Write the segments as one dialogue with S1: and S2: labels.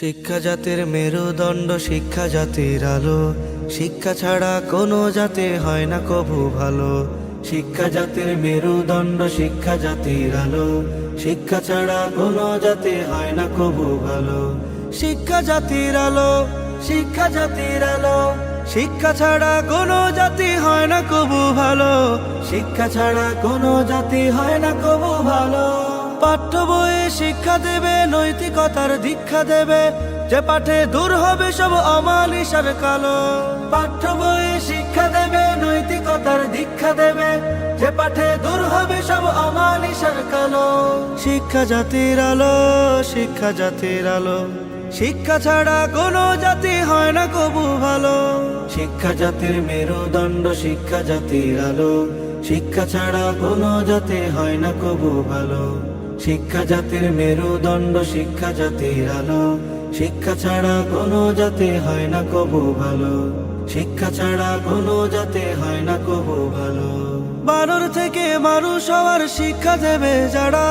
S1: শিক্ষা জাতির মেরুদণ্ড, শিক্ষা জাতির আলো। শিক্ষা ছাড়া কোনো জাতি হয় না কভু ভালো। শিক্ষা জাতির মেরুদণ্ড, শিক্ষা জাতির আলো। শিক্ষা ছাড়া কোনো জাতি হয় না কভু ভালো। শিক্ষা জাতির আলো, শিক্ষা জাতির আলো। শিক্ষা ছাড়া কোনো জাতি হয় না কবু ভালো। শিক্ষা ছাড়া কোনো জাতি হয় না কবু ভালো। পাঠ্য শিক্ষা দেবে, নৈতিকতার দীক্ষা দেবে। যে পাঠে দূর হবে সব অমালিসার কালো। পাঠ্য বই শিক্ষা দেবে, নৈতিকতার দীক্ষা দেবে। যে পাঠে দূর হবে সব অমালিসার কালো। শিক্ষা জাতির আলো, শিক্ষা জাতির আলো। শিক্ষা ছাড়া কোনো জাতি হয় না কবু ভালো। শিক্ষা জাতির মেরুদণ্ড, শিক্ষা জাতির আলো। শিক্ষা ছাড়া কোনো জাতি হয় না কবু ভালো। শিক্ষা জাতির মেরুদণ্ড, শিক্ষা জাতির আলো। শিক্ষা ছাড়া কোনো জাতি হয় না কবু ভালো। শিক্ষা ছাড়া কোনো জাতি হয় না কবু ভালো। বানর থেকে মানুষ হওয়ার শিক্ষা দেবে যারা।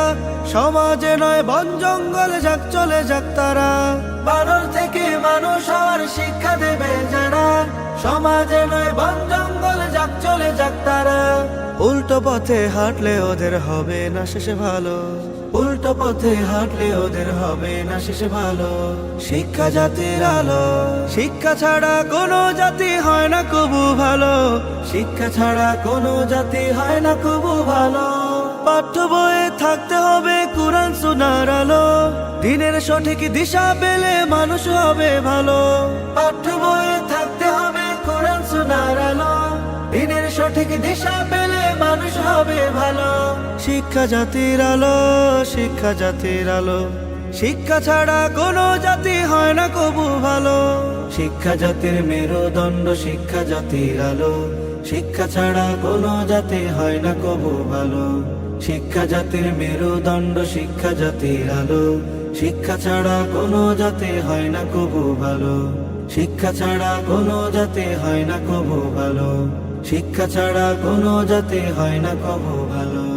S1: সমাজে নয়, বন জঙ্গলে যাক, চলে যাক তারা। বানর থেকে মানুষ হওয়ার শিক্ষা দেবে যারা। সমাজে নয়, বন জঙ্গলে যাক, চলে যাক তারা। উল্টো পথে হাঁটলে ওদের হবে না শেষে ভালো। উল্টো পথে হাঁটলে ওদের হবে না শেষে ভালো। শিক্ষা জাতির আলো, শিক্ষা ছাড়া কোনো জাতি হয় না কবু ভালো। শিক্ষা ছাড়া কোনো জাতি হয় না কবু ভালো। পাঠ্য বইয়ে থাকতে হবে কোরআন সুনার আলো। দিনের সঠিক দিশা পেলে মানুষ হবে ভালো। পাঠ্য বইয়ে থাকতে হবে কোরআন সুনার আলো। দিনের সঠিক দিশা পেলে হবে ভালো। শিক্ষা জাতির আলো, শিক্ষা জাতির আলো। শিক্ষা ছাড়া কোনো জাতি হয় না কবু ভালো। শিক্ষা জাতির মেরুদণ্ড, শিক্ষা জাতির আলো। শিক্ষা ছাড়া কোনো জাতি হয় না কবু ভালো। শিক্ষা জাতির মেরুদণ্ড, শিক্ষা জাতির আলো। শিক্ষা ছাড়া কোনো জাতি হয় না কবু ভালো। শিক্ষা ছাড়া কোনো জাতি হয় না কবু ভালো। শিক্ষা ছাড়া কোনো যাতে হয় না কবো ভালো।